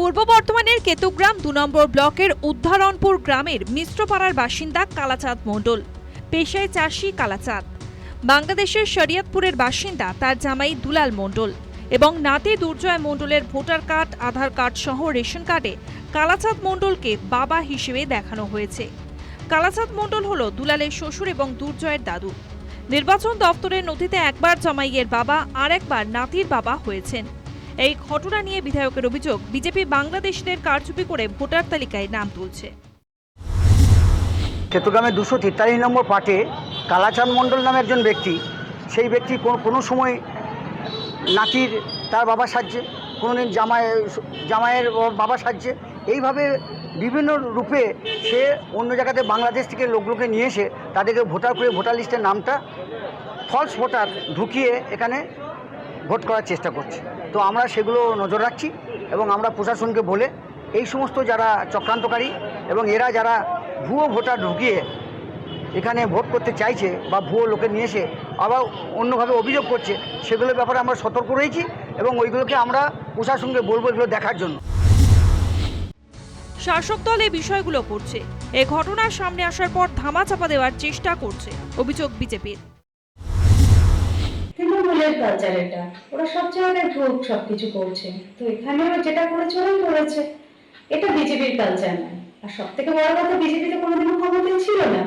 পূর্ব বর্ধমানের কেতুগ্রাম দু নম্বর ব্লকের উদ্ধারণপুর গ্রামের মিশ্রপাড়ার বাসিন্দা কালাচাঁদ মণ্ডল, পেশায় চাষি কালাচাঁদ। বাংলাদেশের শরিয়তপুরের বাসিন্দা তার জামাই দুলাল মণ্ডল এবং নাতি দুর্জয় মণ্ডলের ভোটার কার্ড, আধার কার্ড সহ রেশন কার্ডে কালাচাঁদ মণ্ডলকে বাবা হিসেবে দেখানো হয়েছে। কালাচাঁদ মণ্ডল হল দুলালের শ্বশুর এবং দুর্জয়ের দাদু। নির্বাচন দপ্তরের নথিতে একবার জামাইয়ের বাবা আর একবার নাতির বাবা হয়েছেন। এই ঘটনা নিয়ে বিধায়কের অভিযোগ, বিজেপি বাংলাদেশিদের কারচুপি করে ভোটার তালিকায় নাম তুলছে। চট্টগ্রামের দুশো তেতাল্লিশ নম্বর পার্টে কালাচাঁদ মণ্ডল নামে একজন ব্যক্তি, সেই ব্যক্তি কোনো সময় নাতির তার বাবা সাজছে কোনো দিন জামাই, জামাইয়ের বাবা সাজছে। এইভাবে বিভিন্ন রূপে সে অন্য জায়গাতে বাংলাদেশ থেকে লোকগুলোকে নিয়ে এসে তাদেরকে ভোটার করে ভোটার লিস্টের নামটা ফলস ভোটার ঢুকিয়ে এখানে ভোট করার চেষ্টা করছে। তো আমরা সেগুলো নজর রাখছি এবং আমরা প্রশাসনকে বলে এই সমস্ত যারা চক্রান্তকারী এবং এরা যারা ভুয়ো ভোটার ঢুকিয়ে এখানে ভোট করতে চাইছে বা ভুয়ো লোকে নিয়ে এসে আবার অন্যভাবে অভিযোগ করছে, সেগুলোর ব্যাপারে আমরা সতর্ক রয়েছি এবং ওইগুলোকে আমরা প্রশাসনকে বলব এগুলো দেখার জন্য। শাসক দল এই বিষয়গুলো করছে। এ ঘটনার সামনে আসার পর ধামাচাপা দেওয়ার চেষ্টা করছে, অভিযোগ বিজেপির। তৃণমূলের কালচার এটা। ওরা সব জায়গায় ঢোক সব কিছু করছে। তো এখানেও যেটা করেছে, ওরাই করেছে। এটা বিজেপির কালচার নয় আর সব থেকে বড় কথা, বিজেপিতে কোনোদিনও ক্ষমতায় ছিল না।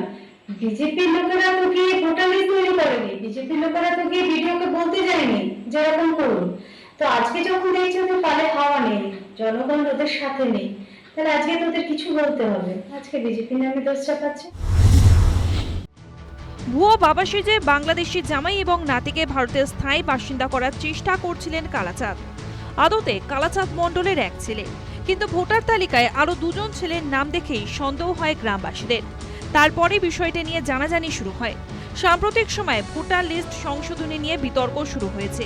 বিজেপির লোকেরা তো গিয়ে ভোটার লিস্ট তৈরি করেনি। বিজেপির লোকেরা তো গিয়ে বিডিওকে বলতে যায়নি যে এরকম করুন। তো আজকে যখন দেখছে ওদের পালে হাওয়া নেই, জনগণ ওদের সাথে নেই। তাহলে আজকে তো ওদের কিছু বলতে হবে? আজকে বিজেপি নামে দোষ চাপাচ্ছে। ভুয়ো বাবা সেজে বাংলাদেশি জামাই এবং নাতিকে ভারতের স্থায়ী বাসিন্দা করার চেষ্টা করছিলেন কালাচাঁদ। আদতে কালাচাঁদ মণ্ডলের এক ছেলে। কিন্তু ভোটার তালিকায় আরও দুজন ছেলের নাম দেখেই সন্দেহ হয় গ্রামবাসীদের। তারপরে বিষয়টি নিয়ে জানাজানি শুরু হয়। সাম্প্রতিক সময়ে ভোটার লিস্ট সংশোধনী নিয়ে বিতর্ক শুরু হয়েছে।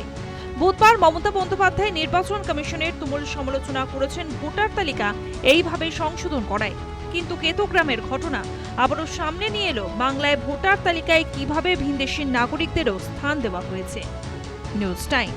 বুধবার মমতা বন্দ্যোপাধ্যায় নির্বাচন কমিশনের তুমুল সমালোচনা করেছেন ভোটার তালিকা এইভাবে সংশোধন করায়। কিন্তু কেতুগ্রামের ঘটনা আবারও সামনে নিয়ে এলো বাংলায় ভোটার তালিকায় কীভাবে ভিনদেশের নাগরিকদেরও স্থান দেওয়া হয়েছে। News time.